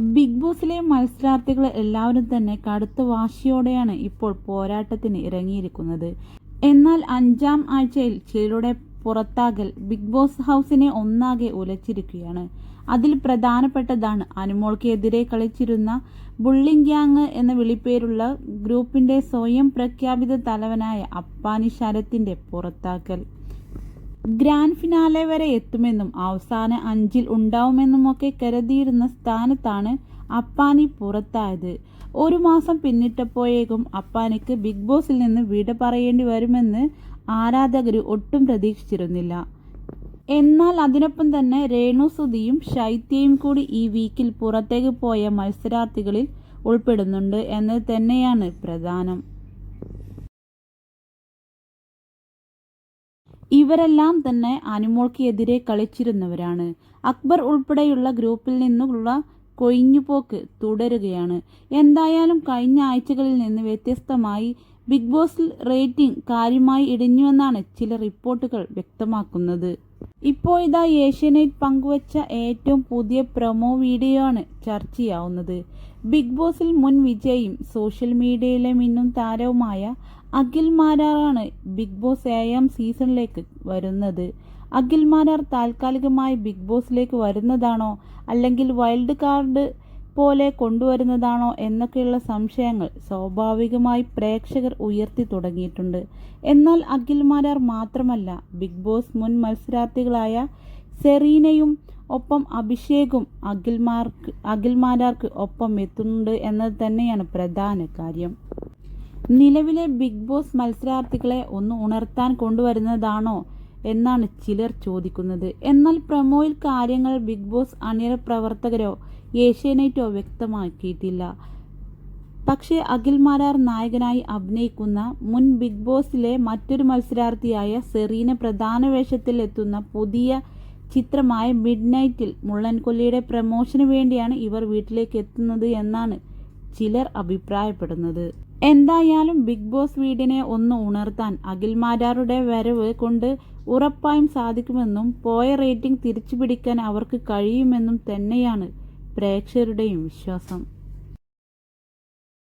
Big ബോസിലെ മത്സരാർത്ഥികൾ എല്ലാവരും തന്നെ കടുത്ത വാശിയോടെയാണ് ഇപ്പോൾ പോരാട്ടത്തിന് ഇറങ്ങിയിരിക്കുന്നത്. എന്നാൽ അഞ്ചാം ആഴ്ചയിൽ ചിലരുടെ പുറത്താകൽ ബിഗ് ബോസ് ഹൗസിനെ ഒന്നാകെ ഉലച്ചിരിക്കുകയാണ്. അതിൽ പ്രധാനപ്പെട്ടതാണ് അനുമോൾക്കെതിരെ കളിച്ചിരുന്ന ബുള്ളിംഗ് ഗ്യാങ് എന്ന വിളിപ്പേരുള്ള ഗ്രൂപ്പിന്റെ സ്വയം പ്രഖ്യാപിത തലവനായ അപ്പാനി ശരത്തിന്റെ പുറത്താക്കൽ. ഗ്രാൻഡ് ഫിനാലെ വരെ എത്തുമെന്നും അവസാന അഞ്ചിൽ ഉണ്ടാവുമെന്നുമൊക്കെ കരുതിയിരുന്ന സ്ഥാനത്താണ് അപ്പാനി പുറത്തായത്. ഒരു മാസം പിന്നിട്ടപ്പോഴേക്കും അപ്പാനിക്ക് ബിഗ് ബോസിൽ നിന്ന് വിട പറയേണ്ടി വരുമെന്ന് ആരാധകർ ഒട്ടും പ്രതീക്ഷിച്ചിരുന്നില്ല. എന്നാൽ അതിനൊപ്പം തന്നെ രേണു സുധിയും ശൈത്യയും കൂടി ഈ വീക്കിൽ പുറത്തേക്ക് പോയ മത്സരാർത്ഥികളിൽ ഉൾപ്പെടുന്നുണ്ട് എന്നത് തന്നെയാണ് പ്രധാനം. ഇവരെല്ലാം തന്നെ അനുമോൾക്ക് എതിരെ കളിച്ചിരുന്നവരാണ്. അക്ബർ ഉൾപ്പെടെയുള്ള ഗ്രൂപ്പിൽ നിന്നുള്ള കൊഴിഞ്ഞുപോക്ക് തുടരുകയാണ്. എന്തായാലും കഴിഞ്ഞ ആഴ്ചകളിൽ നിന്ന് വ്യത്യസ്തമായി ബിഗ് ബോസിൽ റേറ്റിംഗ് കാര്യമായി ഇടിഞ്ഞുവെന്നാണ് ചില റിപ്പോർട്ടുകൾ വ്യക്തമാക്കുന്നത്. ഇപ്പോൾ ഇതാ ഏഷ്യാനെറ്റ് പങ്കുവച്ച ഏറ്റവും പുതിയ പ്രൊമോ വീഡിയോ ആണ് ചർച്ചയാവുന്നത് ബിഗ് ബോസിൽ മുൻ വിജയും സോഷ്യൽ മീഡിയയിലെ മിന്നും താരവുമായ അഖിൽ മാരാറാണ് ബിഗ് ബോസ് ഏഴാം സീസണിലേക്ക് വരുന്നത്. അഖിൽ മാരാർ താൽക്കാലികമായി ബിഗ് ബോസിലേക്ക് വരുന്നതാണോ? അല്ലെങ്കിൽ വൈൽഡ് കാർഡ് പോലെ കൊണ്ടുവരുന്നതാണോ എന്നൊക്കെയുള്ള സംശയങ്ങൾ സ്വാഭാവികമായി പ്രേക്ഷകർ ഉയർത്തി തുടങ്ങിയിട്ടുണ്ട്. എന്നാൽ അഖിൽമാരാർ മാത്രമല്ല ബിഗ് ബോസ് മുൻ മത്സരാർത്ഥികളായ സെറീനയും ഒപ്പം അഭിഷേകും അഖിൽമാർക്ക് അഖിൽമാരാർക്ക് ഒപ്പം എത്തുന്നുണ്ട് എന്നത് തന്നെയാണ് പ്രധാന കാര്യം. നിലവിലെ ബിഗ് ബോസ് മത്സരാർത്ഥികളെ ഒന്ന് ഉണർത്താൻ കൊണ്ടുവരുന്നതാണോ എന്നാണ് ചിലർ ചോദിക്കുന്നത്. എന്നാൽ പ്രമോയിൽ കാര്യങ്ങൾ ബിഗ് ബോസ് അണിയറ പ്രവർത്തകരോ ഏഷ്യാനെറ്റോ വ്യക്തമാക്കിയിട്ടില്ല. പക്ഷേ അഖിൽ മാരാർ നായകനായി അഭിനയിക്കുന്ന മുൻ ബിഗ് ബോസിലെ മറ്റൊരു മത്സരാർത്ഥിയായ സെറീന പ്രധാന വേഷത്തിൽ എത്തുന്ന പുതിയ ചിത്രമായ മിഡ് നൈറ്റിൽ മുള്ളൻകൊല്ലിയുടെ പ്രമോഷന് വേണ്ടിയാണ് ഇവർ വീട്ടിലേക്ക് എത്തുന്നത് എന്നാണ് ചിലർ അഭിപ്രായപ്പെടുന്നത്. എന്തായാലും ബിഗ് ബോസ് വീടിനെ ഒന്ന് ഉണർത്താൻ അഖിൽ മാരാറുടെ വരവ് കൊണ്ട് ഉറപ്പായും സാധിക്കുമെന്നും പോയ റേറ്റിംഗ് തിരിച്ചുപിടിക്കാൻ അവർക്ക് കഴിയുമെന്നും തന്നെയാണ് പ്രേക്ഷകരുടെയും വിശ്വാസം.